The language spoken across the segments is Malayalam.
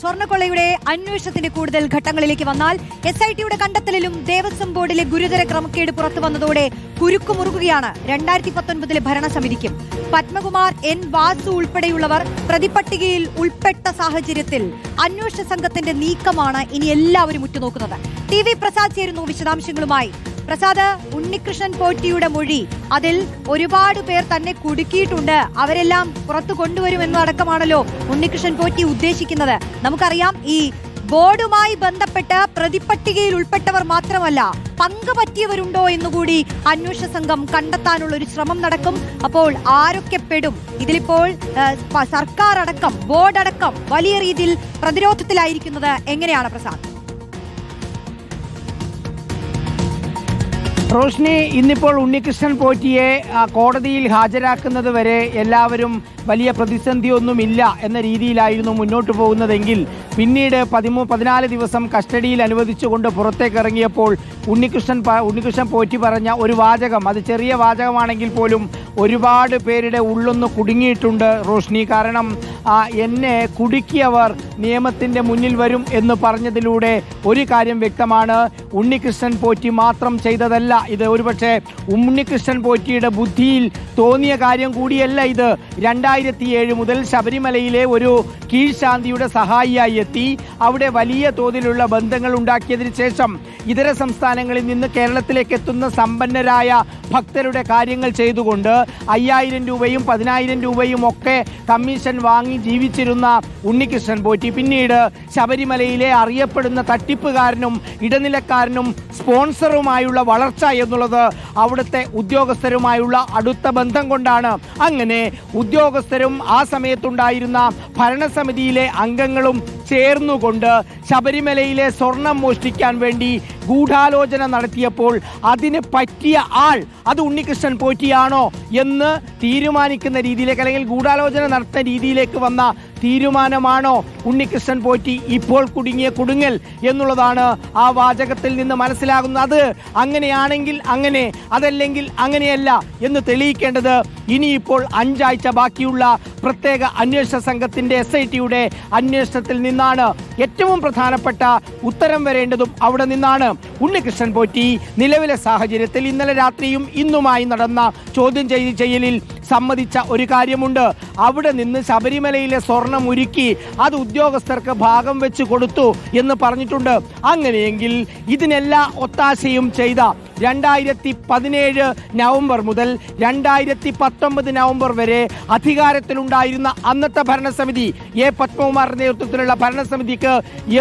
സ്വർണക്കൊള്ളയുടെ അന്വേഷണത്തിന്റെ കൂടുതൽ ഘട്ടങ്ങളിലേക്ക് വന്നാൽ എസ് ഐ ടിയുടെ കണ്ടെത്തലിലും ദേവസ്വം ബോർഡിലെ ഗുരുതര ക്രമക്കേട് പുറത്തു വന്നതോടെ കുരുക്കുമുറുകുകയാണ്. രണ്ടായിരത്തി പത്തൊൻപതിലെ ഭരണസമിതിക്കും പത്മകുമാർ എൻ വാസു ഉൾപ്പെടെയുള്ളവർ പ്രതിപട്ടികയിൽ ഉൾപ്പെട്ട സാഹചര്യത്തിൽ അന്വേഷണ സംഘത്തിന്റെ നീക്കമാണ് ഇനി എല്ലാവരും ഉറ്റുനോക്കുന്നത്. ടി വി പ്രസാദ് ചേരുന്നു വിശദാംശങ്ങളുമായി. പ്രസാദ് ഉണ്ണികൃഷ്ണൻ പോറ്റിയുടെ മൊഴി. അതിൽ ഒരുപാട് പേർ തന്നെ കുടുക്കിയിട്ടുണ്ട്. അവരെല്ലാം പുറത്തു കൊണ്ടുവരുമെന്നടക്കമാണല്ലോ ഉണ്ണികൃഷ്ണൻ പോറ്റി ഉദ്ദേശിക്കുന്നത്. നമുക്കറിയാം ഈ ബോർഡുമായി ബന്ധപ്പെട്ട് പ്രതിപട്ടികയിൽ ഉൾപ്പെട്ടവർ മാത്രമല്ല പങ്ക് പറ്റിയവരുണ്ടോ എന്നുകൂടി അന്വേഷണ സംഘം കണ്ടെത്താനുള്ള ഒരു ശ്രമം നടക്കും. അപ്പോൾ ആരൊക്കെ പെടും? ഇതിലിപ്പോൾ സർക്കാർ അടക്കം ബോർഡ് അടക്കം വലിയ രീതിയിൽ പ്രതിരോധത്തിലായിരിക്കുന്നത് എങ്ങനെയാണ് പ്രസാദ്? റോഷ്നി ഇന്നിപ്പോൾ ഉണ്ണികൃഷ്ണൻ പോറ്റിയെ കോടതിയിൽ ഹാജരാക്കുന്നത് വരെ എല്ലാവരും വലിയ പ്രതിസന്ധിയൊന്നുമില്ല എന്ന രീതിയിലായിരുന്നു മുന്നോട്ട് പോകുന്നതെങ്കിൽ പിന്നീട് പതിമൂ പതിനാല് ദിവസം കസ്റ്റഡിയിൽ അനുവദിച്ചുകൊണ്ട് പുറത്തേക്ക് ഇറങ്ങിയപ്പോൾ ഉണ്ണികൃഷ്ണൻ ഉണ്ണികൃഷ്ണൻ പോറ്റി പറഞ്ഞ ഒരു വാചകം അത് ചെറിയ വാചകമാണെങ്കിൽ പോലും ഒരുപാട് പേരുടെ ഉള്ളൊന്ന് കുടുങ്ങിയിട്ടുണ്ട് റോഷ്നി. കാരണം എന്നെ കുടുക്കിയവർ നിയമത്തിന്റെ മുന്നിൽ വരും എന്ന് പറഞ്ഞതിലൂടെ ഒരു കാര്യം വ്യക്തമാണ്. ഉണ്ണികൃഷ്ണൻ പോറ്റി മാത്രം ചെയ്തതല്ല ഇത് ഒരുപക്ഷെ ഉണ്ണികൃഷ്ണൻ പോറ്റിയുടെ ബുദ്ധിയിൽ തോന്നിയ കാര്യം കൂടിയല്ല ഇത്. രണ്ടായിരത്തി ഏഴ് മുതൽ ശബരിമലയിലെ ഒരു കീഴ്ശാന്തിയുടെ സഹായിയായി എത്തി. അവിടെ വലിയ തോതിലുള്ള ബന്ധങ്ങൾ ഉണ്ടാക്കിയതിനു ശേഷം ഇതര സംസ്ഥാനങ്ങളിൽ നിന്ന് കേരളത്തിലേക്ക് എത്തുന്ന സമ്പന്നരായ ഭക്തരുടെ കാര്യങ്ങൾ ചെയ്തുകൊണ്ട് അയ്യായിരം രൂപയും പതിനായിരം രൂപയും ഒക്കെ കമ്മീഷൻ വാങ്ങി ജീവിച്ചിരുന്ന ഉണ്ണികൃഷ്ണൻ പോറ്റി പിന്നീട് ശബരിമലയിലെ അറിയപ്പെടുന്ന തട്ടിപ്പുകാരനും ഇടനിലക്കാരനും സ്പോൺസറുമായുള്ള വളർച്ച എന്നുള്ളത് അവിടുത്തെ ഉദ്യോഗസ്ഥരുമായുള്ള അടുത്ത ബന്ധം കൊണ്ടാണ്. അങ്ങനെ ഉദ്യോഗസ്ഥരും ആ സമയത്തുണ്ടായിരുന്ന ഭരണസമിതിയിലെ അംഗങ്ങളും ചേർന്നുകൊണ്ട് ശബരിമലയിലെ സ്വർണം മോഷ്ടിക്കാൻ വേണ്ടി ഗൂഢാലോചന നടത്തിയപ്പോൾ അതിന് പറ്റിയ ആൾ അത് ഉണ്ണികൃഷ്ണൻ പോറ്റിയാണോ എന്ന് തീരുമാനിക്കുന്ന രീതിയിലേക്ക് അല്ലെങ്കിൽ ഗൂഢാലോചന നടത്തുന്ന രീതിയിലേക്ക് വന്ന തീരുമാനമാണോ ഉണ്ണികൃഷ്ണൻ പോറ്റി ഇപ്പോൾ കുടുങ്ങിയ കുടുങ്ങൽ എന്നുള്ളതാണ് ആ വാചകത്തിൽ നിന്ന് മനസ്സിലാകുന്നത്. അത് അങ്ങനെയാണെങ്കിൽ അങ്ങനെ അതല്ലെങ്കിൽ അങ്ങനെയല്ല എന്ന് തെളിയിക്കേണ്ടത് ഇനിയിപ്പോൾ അഞ്ചാഴ്ച ബാക്കിയുള്ള പ്രത്യേക അന്വേഷണ സംഘത്തിന്റെ എസ് ഐ ടിയുടെ അന്വേഷണത്തിൽ നിന്നാണ് ഏറ്റവും പ്രധാനപ്പെട്ട ഉത്തരം വരേണ്ടതും അവിടെ നിന്നാണ്. ഉണ്ണികൃഷ്ണൻ പോറ്റി നിലവിലെ സാഹചര്യത്തിൽ ഇന്നലെ രാത്രിയും ഇന്നുമായി നടന്ന ചോദ്യം ചെയ്ത് ചെയ്യലിൽ സമ്മതിച്ച ഒരു കാര്യമുണ്ട്. അവിടെ നിന്ന് ശബരിമലയിലെ സ്വർണം ഉരുക്കി അത് ഉദ്യോഗസ്ഥർക്ക് ഭാഗം വെച്ച് കൊടുത്തു എന്ന് പറഞ്ഞിട്ടുണ്ട്. അങ്ങനെയെങ്കിൽ ഇതിനെല്ലാ ഒത്താശയും ചെയ്ത രണ്ടായിരത്തി പതിനേഴ് നവംബർ മുതൽ രണ്ടായിരത്തി പത്തൊമ്പത് നവംബർ വരെ അധികാരത്തിലുണ്ടായിരുന്ന അന്നത്തെ ഭരണസമിതി എ പത്മകുമാറിന്റെ നേതൃത്വത്തിലുള്ള ഭരണസമിതിക്ക്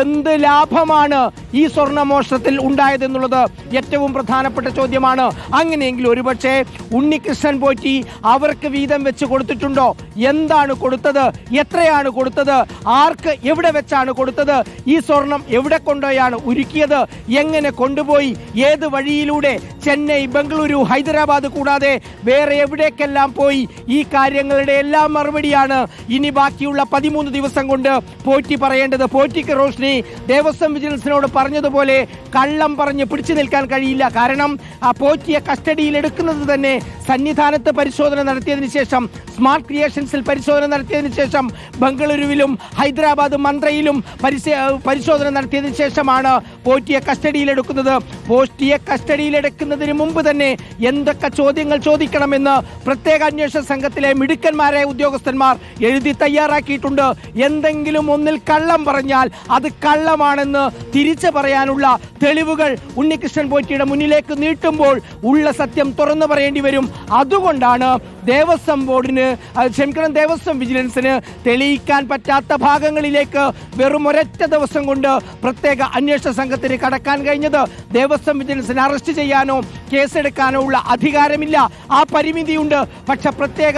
എന്ത് ലാഭമാണ് ഈ സ്വർണമോഷണത്തിൽ ഉണ്ടായതെന്നുള്ളത് ഏറ്റവും പ്രധാനപ്പെട്ട ചോദ്യമാണ്. അങ്ങനെയെങ്കിൽ ഒരുപക്ഷെ ഉണ്ണികൃഷ്ണൻ പോറ്റി അവർക്ക് വീതം വെച്ച് കൊടുത്തിട്ടുണ്ടോ? എന്താണ് കൊടുത്തത്? എത്രയാണ് കൊടുത്തത്? ആർക്ക് എവിടെ വെച്ചാണ് കൊടുത്തത്? ഈ സ്വർണം എവിടെ കൊണ്ടുപോയാണ് ഉരുക്കിയത് എങ്ങനെ കൊണ്ടുപോയി? ഏത് വഴിയിലൂടെ? ചെന്നൈ ബംഗളൂരു ഹൈദരാബാദ് കൂടാതെ വേറെ എവിടേക്കെല്ലാം പോയി? ഈ കാര്യങ്ങളുടെ എല്ലാം മറുപടിയാണ് ഇനി ബാക്കിയുള്ള പതിമൂന്ന് ദിവസം കൊണ്ട് പോറ്റി പറയേണ്ടത്. പോറ്റിക്ക് റോഷ്നി ദേവസ്വം വിജിലൻസിനോട് പറഞ്ഞതുപോലെ കള്ളം പറഞ്ഞ് പിടിച്ചു നിൽക്കാൻ കഴിയില്ല. കാരണം ആ പോറ്റിയെ കസ്റ്റഡിയിൽ എടുക്കുന്നത് തന്നെ സന്നിധാനത്ത് പരിശോധന നടത്തിയതിനു ശേഷം സ്മാർട്ട് ക്രിയേഷൻസിൽ പരിശോധന നടത്തിയതിനു ശേഷം ബംഗളൂരുവിലും ഹൈദരാബാദ് മന്ത്രയിലും പരിശ- പരിശോധന നടത്തിയതിനു ശേഷമാണ് പോറ്റിയെ കസ്റ്റഡിയിലെടുക്കുന്നത് പോറ്റിയെ കസ്റ്റഡിയിലെടുക്കുന്നതിന് മുമ്പ് തന്നെ എന്തൊക്കെ ചോദ്യങ്ങൾ ചോദിക്കണമെന്ന് പ്രത്യേക അന്വേഷണ സംഘത്തിലെ മിടുക്കന്മാരായ ഉദ്യോഗസ്ഥന്മാർ എഴുതി തയ്യാറാക്കിയിട്ടുണ്ട്. എന്തെങ്കിലും ഒന്നിൽ കള്ളം പറഞ്ഞാൽ അത് കള്ളമാണെന്ന് തിരിച്ചു പറയാനുള്ള തെളിവുകൾ ഉണ്ണികൃഷ്ണൻ പോറ്റിയുടെ മുന്നിലേക്ക് നീട്ടുമ്പോൾ ഉള്ള സത്യം തുറന്നു പറയേണ്ടി വരും. അതുകൊണ്ടാണ് ദേവസ്വം ബോർഡിന് ക്ഷമിക്കണം ദേവസ്വം വിജിലൻസിന് തെളിയിക്കാൻ പറ്റാത്ത ഭാഗങ്ങളിലേക്ക് വെറും ഒരൊറ്റ ദിവസം കൊണ്ട് പ്രത്യേക അന്വേഷണ സംഘത്തിന് കടക്കാൻ കഴിഞ്ഞത്. ദേവസ്വം വിജിലൻസിന് അറസ്റ്റ് ചെയ്യാനോ കേസെടുക്കാനോ ഉള്ള അധികാരമില്ല. ആ പരിമിതിയുണ്ട്. പക്ഷെ പ്രത്യേക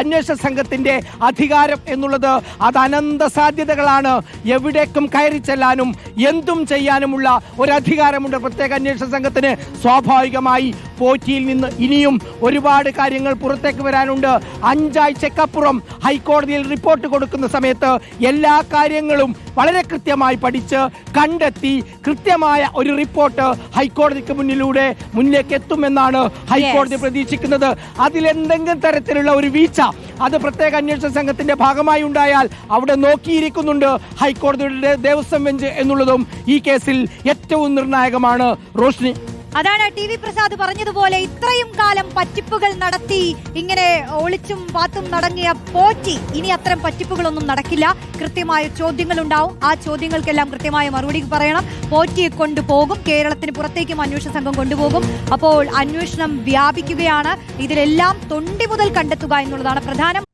അന്വേഷണ സംഘത്തിന്റെ അധികാരം എന്നുള്ളത് അത് അനന്ത സാധ്യതകളാണ്. എവിടേക്കും കയറി ചെല്ലാനും എന്തും ചെയ്യാനുമുള്ള ഒരു അധികാരമുണ്ട് പ്രത്യേക അന്വേഷണ സംഘത്തിന് സ്വാഭാവികമായി പോറ്റിയിൽ നിന്ന് ഇനിയും ഒരുപാട് കാര്യങ്ങൾ പുറത്തേക്ക് വരാനുണ്ട്. അഞ്ചാഴ്ചക്കപ്പുറം ഹൈക്കോടതിയിൽ റിപ്പോർട്ട് കൊടുക്കുന്ന സമയത്ത് എല്ലാ കാര്യങ്ങളും വളരെ കൃത്യമായി പഠിച്ച് കണ്ടെത്തി കൃത്യമായ ഒരു റിപ്പോർട്ട് ഹൈക്കോടതിക്ക് മുന്നിലൂടെ മുന്നിലേക്ക് എത്തുമെന്നാണ് ഹൈക്കോടതി. പ്രതീക്ഷിക്കുന്നത്. അതിലെന്തെങ്കിലും തരത്തിലുള്ള ഒരു വീഴ്ച അത് പ്രത്യേക അന്വേഷണ സംഘത്തിന്റെ ഭാഗമായി ഉണ്ടായാൽ അവിടെ നോക്കിയിരിക്കുന്നുണ്ട് ഹൈക്കോടതിയുടെ ദേവസ്വം ബെഞ്ച് എന്നുള്ളതും ഈ കേസിൽ ഏറ്റവും നിർണായകമാണ്. റോഷ്നി അതാണ് ടി വി പ്രസാദ് പറഞ്ഞതുപോലെ ഇത്രയും കാലം പറ്റിപ്പുകൾ നടത്തി ഇങ്ങനെ ഒളിച്ചും പാത്തും നടങ്ങിയ പോറ്റി. ഇനി അത്തരം പറ്റിപ്പുകളൊന്നും നടക്കില്ല. കൃത്യമായ ചോദ്യങ്ങൾ ഉണ്ടാവും ആ ചോദ്യങ്ങൾക്കെല്ലാം കൃത്യമായ മറുപടി പറയണം. പോറ്റിയെ കൊണ്ടുപോകും. കേരളത്തിന് പുറത്തേക്കും അന്വേഷണ സംഘം കൊണ്ടുപോകും. അപ്പോൾ അന്വേഷണം വ്യാപിക്കുകയാണ്. ഇതിലെല്ലാം തൊണ്ടി മുതൽ കണ്ടെത്തുക എന്നുള്ളതാണ് പ്രധാനം.